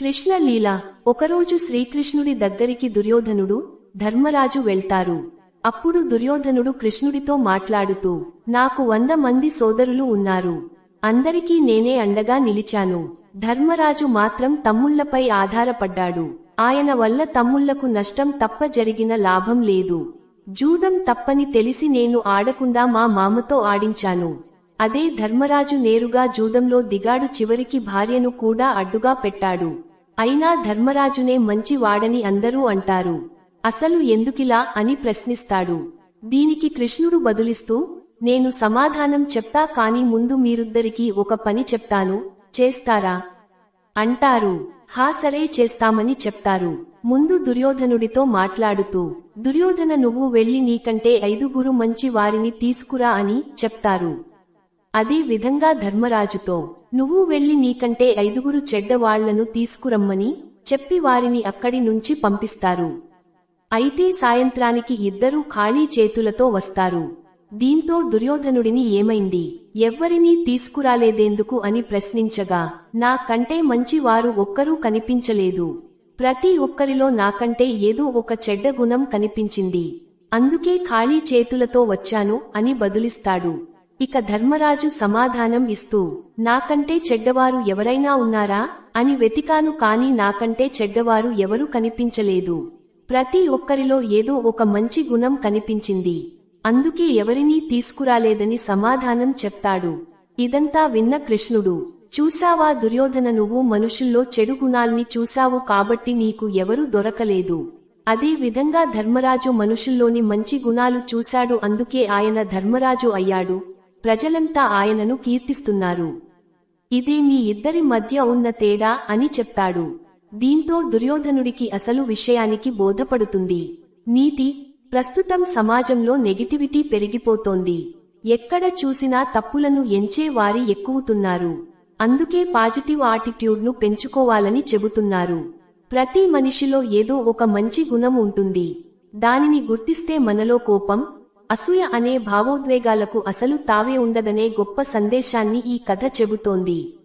కృష్ణ లీల ఒకరోజు శ్రీకృష్ణుడి దగ్గరికి దుర్యోధనుడు ధర్మరాజు వెళ్తారు. అప్పుడు దుర్యోధనుడు కృష్ణుడితో మాట్లాడుతూ నాకు వంద మంది సోదరులు ఉన్నారు. అందరికీ నేనే అండగా నిలిచాను. ధర్మరాజు మాత్రం తమ్ముళ్ళపై ఆధారపడ్డాడు. ఆయన వల్ల తమ్ముళ్ళకు నష్టం తప్ప జరిగిన లాభం లేదు. జూదం తప్పని తెలిసి నేను ఆడకుండా మా మామతో ఆడించాను. అదే ధర్మరాజు నేరుగా జూదంలో దిగాడు. చివరికి భార్యను కూడా అడ్డుగా పెట్టాడు. అయినా ధర్మరాజునే మంచి వాడని అందరూ అంటారు. అసలు ఎందుకిలా అని ప్రశ్నిస్తాడు. దీనికి కృష్ణుడు బదులిస్తూ నేను సమాధానం చెప్తా కాని ముందు మీరుద్దరికీ ఒక పని చెప్తాను చేస్తారా? అంటారు. హా సరే చేస్తామని చెప్తారు. ముందు దుర్యోధనుడితో మాట్లాడుతూ దుర్యోధన నువ్వు వెళ్ళి నీకంటే ఐదుగురు మంచి వారిని తీసుకురా అని చెప్తారు. అదే విధంగా ధర్మరాజుతో నువ్వు వెళ్ళి నీకంటే ఐదుగురు చెడ్డవాళ్ళను తీసుకురమ్మని చెప్పి వారిని అక్కడి నుంచి పంపిస్తారు. అయితే సాయంత్రానికి ఇద్దరూ ఖాళీ చేతులతో వస్తారు. దీంతో దుర్యోధనుడిని ఏమైంది? ఎవ్వరినీ తీసుకురాలేదేందుకు అని ప్రశ్నించగా నాకంటే మంచి వారు ఒక్కరూ కనిపించలేదు. ప్రతి ఒక్కరిలో నాకంటే ఏదో ఒక చెడ్డ గుణం కనిపించింది. అందుకే ఖాళీ చేతులతో వచ్చాను అని బదులిస్తాడు. ఇక ధర్మరాజు సమాధానం ఇస్తూ నాకంటే చెడ్డవారు ఎవరైనా ఉన్నారా? అని వెతికాను కాని నాకంటే చెడ్డవారు ఎవరూ కనిపించలేదు. ప్రతి ఒక్కరిలో ఏదో ఒక మంచి గుణం కనిపించింది. అందుకే ఎవరినీ తీసుకురాలేదని సమాధానం చెప్తాడు. ఇదంతా విన్న కృష్ణుడు చూశావా దుర్యోధన నువ్వు మనుషుల్లో చెడు గుణాల్ని చూశావు కాబట్టి నీకు ఎవరు దొరకలేదు. అదే విధంగా ధర్మరాజు మనుషుల్లోని మంచి గుణాలు చూశాడు అందుకే ఆయన ధర్మరాజు అయ్యాడు. ప్రజలంతా ఆయనను కీర్తిస్తున్నారు. ఇదే మీ ఇద్దరి మధ్య ఉన్న తేడా అని చెప్తాడు దీంతో దుర్యోధనుడికి అసలు విషయానికి బోధపడుతుంది. నీతి ప్రస్తుతం సమాజంలో నెగిటివిటీ పెరిగిపోతోంది. ఎక్కడ చూసినా తప్పులను ఎంచే వారి ఎక్కువుతున్నారు. అందుకే పాజిటివ్ ఆటిట్యూడ్ను పెంచుకోవాలని చెబుతున్నారు. ప్రతి మనిషిలో ఏదో ఒక మంచి గుణం ఉంటుంది. దానిని గుర్తిస్తే మనలో కోపం అసూయ అనే భావోద్వేగాలకు అసలు తావే ఉండదనే గొప్ప సందేశాన్ని ఈ కథ చెబుతోంది.